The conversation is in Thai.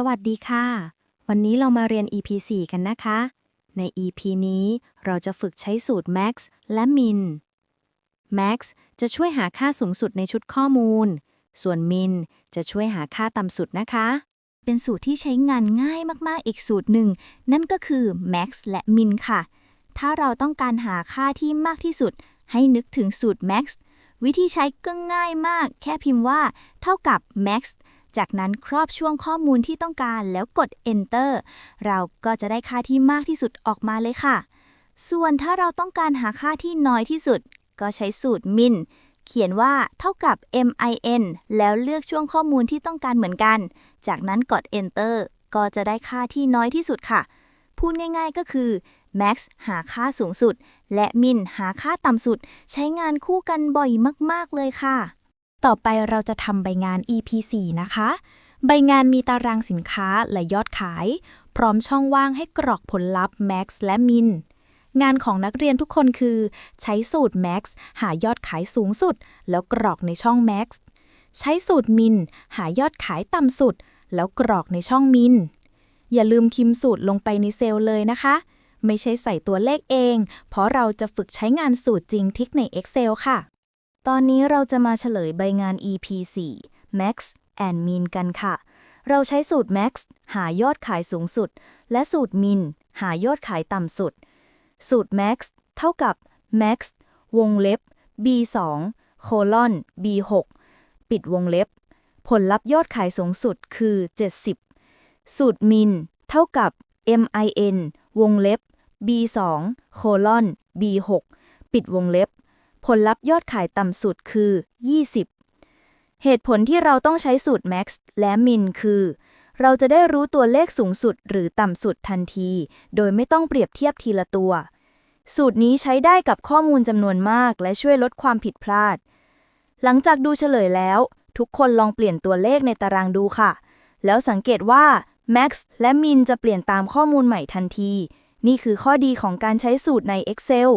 สวัสดีค่ะ วันนี้เรามาเรียน EP 4 กันนะคะ ใน EP นี้เราจะฝึกใช้สูตร max และ min max จะช่วยหาค่าสูงสุดในชุดข้อมูล ส่วน min จะช่วยหาค่าต่ำสุดนะคะ เป็นสูตรที่ใช้งานง่ายมากๆ อีกสูตรหนึ่ง นั่นก็คือ max และ min ค่ะ ถ้าเราต้องการหาค่าที่มากที่สุด ให้นึกถึงสูตร max วิธีใช้ก็ง่ายมาก แค่พิมพ์ว่า เท่ากับ max จากนั้นครอบช่วงข้อมูลที่ต้องการแล้วกด enter เราก็จะได้ค่าที่มากที่สุดออกมาเลยค่ะ ส่วนถ้าเราต้องการหาค่าที่น้อยที่สุด ก็ใช้สูตร min เขียนว่าเท่ากับ min แล้วเลือกช่วงข้อมูลที่ต้องการเหมือนกัน จากนั้นกด enter ก็จะได้ค่าที่น้อยที่สุดค่ะ พูดง่ายๆก็คือ max หาค่าสูงสุด และ min หาค่าต่ำสุด ใช้งานคู่กันบ่อยมากๆเลยค่ะ ต่อไปเราจะทำใบงาน EP 4นะคะ ใบงานมีตารางสินค้าและยอดขาย พร้อมช่องว่างให้กรอกผลลัพธ์ max และ min งานของนักเรียนทุกคนคือ ใช้สูตร max หายอดขายสูงสุด แล้วกรอกในช่อง max ใช้สูตร min หายอดขายต่ำสุด แล้วกรอกในช่อง min อย่าลืมคิมสูตรลงไปในเซลล์เลยนะคะ ไม่ใช่ใส่ตัวเลขเอง เพราะเราจะฝึกใช้งานสูตรจริงทิกใน Excel ค่ะ ตอนนี้เราจะมาเฉลยใบงาน EP 4 Max and Min กันค่ะ เราใช้สูตร Max หายอดขายสูงสุด และสูตร Min หายอดขายต่ำสุด สูตร Max เท่ากับ Max วงเล็บ B2 โคลอน B6 ปิดวงเล็บ ผลลัพธ์ยอดขายสูงสุดคือ 70 สูตร Min เท่ากับ MIN วงเล็บ B2 โคลอน B6 ปิดวงเล็บ ผลลัพธ์ยอดขายต่ำสุดคือ 20 เหตุผลที่เราต้องใช้สูตร max และ min คือ เราจะได้รู้ตัวเลขสูงสุดหรือต่ำสุดทันที โดยไม่ต้องเปรียบเทียบทีละตัว สูตรนี้ใช้ได้กับข้อมูลจำนวนมาก และช่วยลดความผิดพลาด หลังจากดูเฉลยแล้ว ทุกคนลองเปลี่ยนตัวเลขในตารางดูค่ะ แล้วสังเกตว่า max และ min จะเปลี่ยนตามข้อมูลใหม่ทันที นี่คือข้อดีของการใช้สูตรใน Excel